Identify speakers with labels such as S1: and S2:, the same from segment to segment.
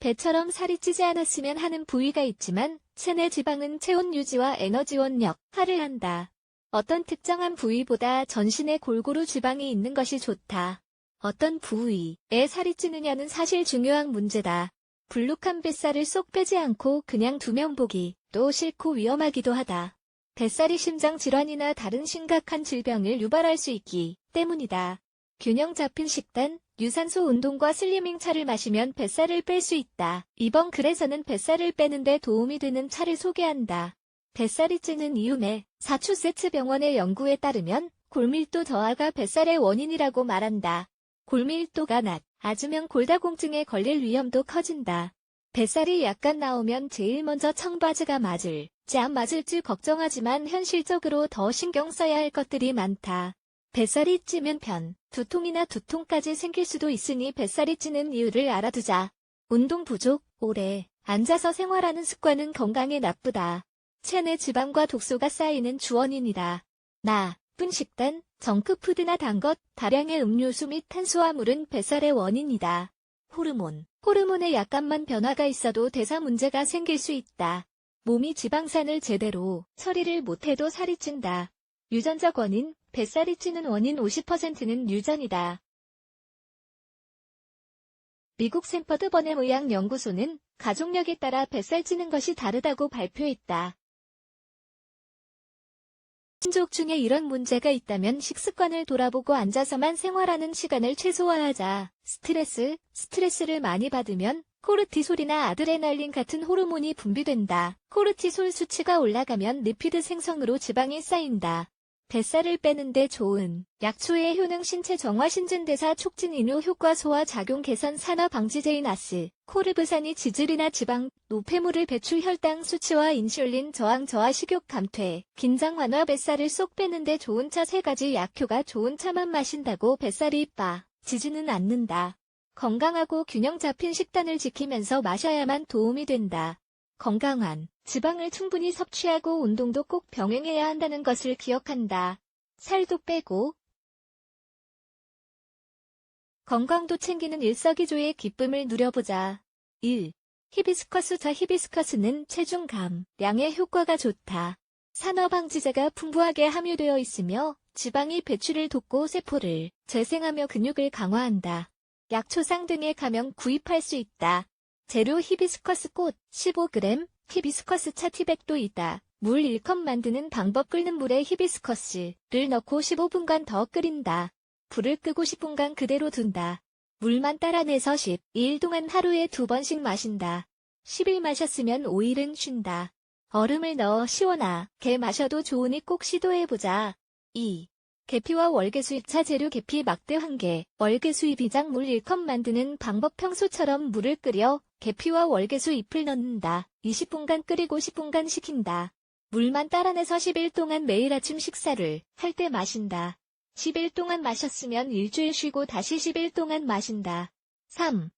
S1: 배처럼 살이 찌지 않았으면 하는 부위가 있지만 체내 지방은 체온 유지와 에너지원 역할을 한다. 어떤 특정한 부위보다 전신에 골고루 지방이 있는 것이 좋다. 어떤 부위에 살이 찌느냐는 사실 중요한 문제다. 불룩한 뱃살을 쏙 빼지 않고 그냥 두면 보기 또 싫고 위험하기도 하다. 뱃살이 심장 질환이나 다른 심각한 질병을 유발할 수 있기 때문이다. 균형 잡힌 식단, 유산소 운동과 슬리밍 차를 마시면 뱃살을 뺄 수 있다. 이번 글에서는 뱃살을 빼는데 도움이 되는 차를 소개한다. 뱃살이 찌는 이유에 사추세츠 병원의 연구에 따르면 골밀도 저하가 뱃살의 원인이라고 말한다. 골밀도가 낮아지면 골다공증에 걸릴 위험도 커진다. 뱃살이 약간 나오면 제일 먼저 청바지가 맞을지 안 맞을지 걱정하지만 현실적으로 더 신경 써야 할 것들이 많다. 뱃살이 찌면 편, 두통이나 두통까지 생길 수도 있으니 뱃살이 찌는 이유를 알아두자. 운동 부족, 오래 앉아서 생활하는 습관은 건강에 나쁘다. 체내 지방과 독소가 쌓이는 주원인이다. 나쁜 식단, 정크푸드나 단 것, 다량의 음료수 및 탄수화물은 뱃살의 원인이다. 호르몬, 호르몬에 약간만 변화가 있어도 대사 문제가 생길 수 있다. 몸이 지방산을 제대로 처리를 못해도 살이 찐다. 유전적 원인, 뱃살이 찌는 원인 50%는 유전이다. 미국 샘퍼드 버넴 의학 연구소는 가족력에 따라 뱃살 찌는 것이 다르다고 발표했다. 친족 중에 이런 문제가 있다면 식습관을 돌아보고 앉아서만 생활하는 시간을 최소화하자. 스트레스, 스트레스를 많이 받으면 코르티솔이나 아드레날린 같은 호르몬이 분비된다. 코르티솔 수치가 올라가면 리피드 생성으로 지방이 쌓인다. 뱃살을 빼는데 좋은 약초의 효능 신체 정화 신진대사 촉진 인후 효과 소화 작용 개선 산화 방지제인 아스 코르브산이 지질이나 지방 노폐물을 배출 혈당 수치와 인슐린 저항 저하 식욕 감퇴 긴장 완화 뱃살을 쏙 빼는데 좋은 차 세 가지 약효가 좋은 차만 마신다고 뱃살이 빠 지지는 않는다. 건강하고 균형 잡힌 식단을 지키면서 마셔야만 도움이 된다. 건강한 지방을 충분히 섭취하고 운동도 꼭 병행해야 한다는 것을 기억한다. 살도 빼고 건강도 챙기는 일석이조의 기쁨을 누려보자. 1. 히비스커스 자 히비스커스는 체중 감량에 효과가 좋다. 산화 방지제가 풍부하게 함유되어 있으며 지방이 배출을 돕고 세포를 재생하며 근육을 강화한다. 약초상 등에 가면 구입할 수 있다. 재료 히비스커스 꽃 15g, 히비스커스 차 티백도 있다. 물 1컵 만드는 방법 끓는 물에 히비스커스를 넣고 15분간 더 끓인다. 불을 끄고 10분간 그대로 둔다. 물만 따라내서 12일 동안 하루에 두 번씩 마신다. 10일 마셨으면 5일은 쉰다. 얼음을 넣어 시원하게 마셔도 좋으니 꼭 시도해보자. 2. 계피와 월계수잎차 재료 계피 막대 1개, 월계수잎 이장 물 1컵 만드는 방법 평소처럼 물을 끓여 계피와 월계 수 잎을 넣는다. 20분간 끓이고 10분간 식힌다. 물만 따라내서 10일 동안 매일 아침 식사를 할 때 마신다. 10일 동안 마셨으면 일주일 쉬고 다시 10일 동안 마신다. 3.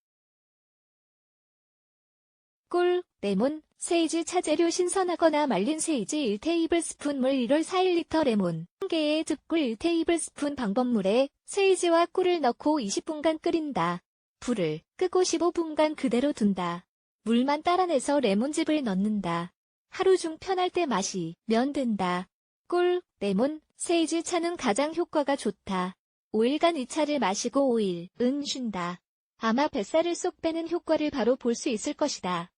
S1: 꿀, 레몬, 세이지 차재료 신선하거나 말린 세이지 1테이블스푼 물 1월 4일리터 레몬 1개의 즙꿀 1테이블스푼 방법물에 세이지와 꿀을 넣고 20분간 끓인다. 불을 끄고 15분간 그대로 둔다. 물만 따라내서 레몬즙을 넣는다. 하루 중 편할 때 마시 면 된다. 꿀, 레몬, 세이지 차는 가장 효과가 좋다. 5일간 이 차를 마시고 5일 은 쉰다. 아마 뱃살을 쏙 빼는 효과를 바로 볼 수 있을 것이다.